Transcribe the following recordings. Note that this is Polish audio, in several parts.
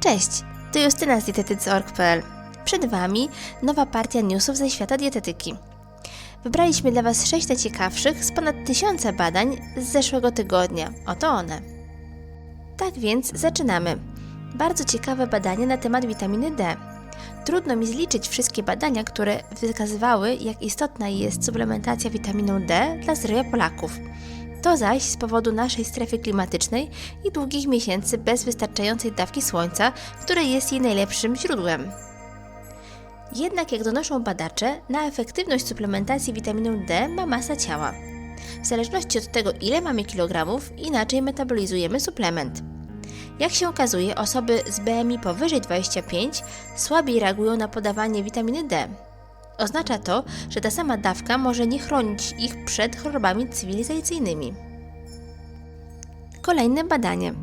Cześć, to Justyna z dietetycy.org.pl. Przed Wami nowa partia newsów ze świata dietetyki. Wybraliśmy dla Was sześć najciekawszych z ponad tysiąca badań z zeszłego tygodnia. Oto one. Tak więc zaczynamy. Bardzo ciekawe badanie na temat witaminy D. Trudno mi zliczyć wszystkie badania, które wykazywały, jak istotna jest suplementacja witaminą D dla zdrowia Polaków. To zaś z powodu naszej strefy klimatycznej i długich miesięcy bez wystarczającej dawki słońca, które jest jej najlepszym źródłem. Jednak, jak donoszą badacze, na efektywność suplementacji witaminą D ma masa ciała. W zależności od tego, ile mamy kilogramów, inaczej metabolizujemy suplement. Jak się okazuje, osoby z BMI powyżej 25 słabiej reagują na podawanie witaminy D. Oznacza to, że ta sama dawka może nie chronić ich przed chorobami cywilizacyjnymi. Kolejne badanie.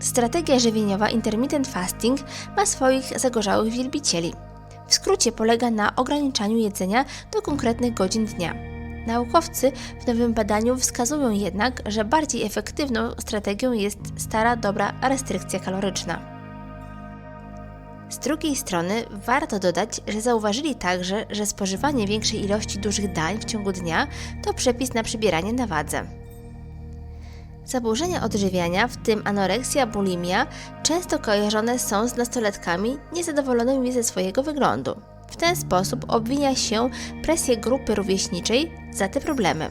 Strategia żywieniowa intermittent fasting ma swoich zagorzałych wielbicieli. W skrócie polega na ograniczaniu jedzenia do konkretnych godzin dnia. Naukowcy w nowym badaniu wskazują jednak, że bardziej efektywną strategią jest stara, dobra restrykcja kaloryczna. Z drugiej strony warto dodać, że zauważyli także, że spożywanie większej ilości dużych dań w ciągu dnia to przepis na przybieranie na wadze. Zaburzenia odżywiania, w tym anoreksja, bulimia, często kojarzone są z nastolatkami niezadowolonymi ze swojego wyglądu. W ten sposób obwinia się presję grupy rówieśniczej za te problemy.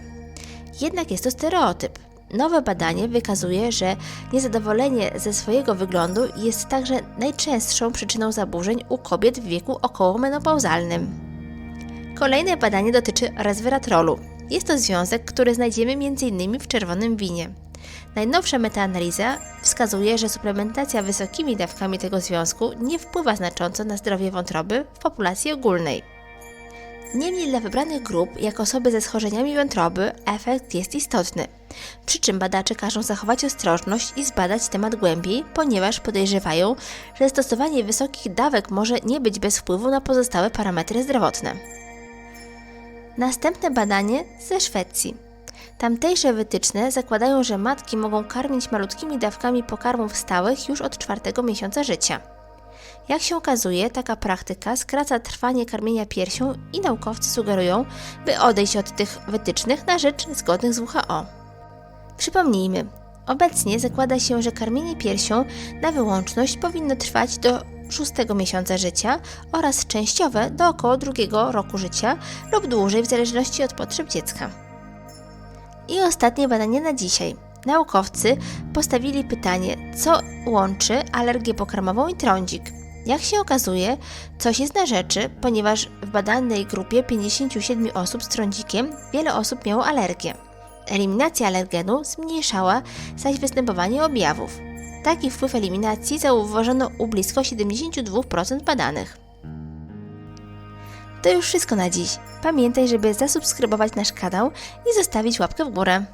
Jednak jest to stereotyp. Nowe badanie wykazuje, że niezadowolenie ze swojego wyglądu jest także najczęstszą przyczyną zaburzeń u kobiet w wieku okołomenopauzalnym. Kolejne badanie dotyczy resveratrolu. Jest to związek, który znajdziemy m.in. w czerwonym winie. Najnowsza metaanaliza wskazuje, że suplementacja wysokimi dawkami tego związku nie wpływa znacząco na zdrowie wątroby w populacji ogólnej. Niemniej dla wybranych grup, jak osoby ze schorzeniami wątroby, efekt jest istotny. Przy czym badacze każą zachować ostrożność i zbadać temat głębiej, ponieważ podejrzewają, że stosowanie wysokich dawek może nie być bez wpływu na pozostałe parametry zdrowotne. Następne badanie ze Szwecji. Tamtejsze wytyczne zakładają, że matki mogą karmić malutkimi dawkami pokarmów stałych już od czwartego miesiąca życia. Jak się okazuje, taka praktyka skraca trwanie karmienia piersią i naukowcy sugerują, by odejść od tych wytycznych na rzecz zgodnych z WHO. Przypomnijmy, obecnie zakłada się, że karmienie piersią na wyłączność powinno trwać do szóstego miesiąca życia oraz częściowe do około drugiego roku życia lub dłużej w zależności od potrzeb dziecka. I ostatnie badanie na dzisiaj. Naukowcy postawili pytanie, co łączy alergię pokarmową i trądzik. Jak się okazuje, coś jest na rzeczy, ponieważ w badanej grupie 57 osób z trądzikiem wiele osób miało alergię. Eliminacja alergenu zmniejszała zaś występowanie objawów. Taki wpływ eliminacji zauważono u blisko 72% badanych. To już wszystko na dziś. Pamiętaj, żeby zasubskrybować nasz kanał i zostawić łapkę w górę.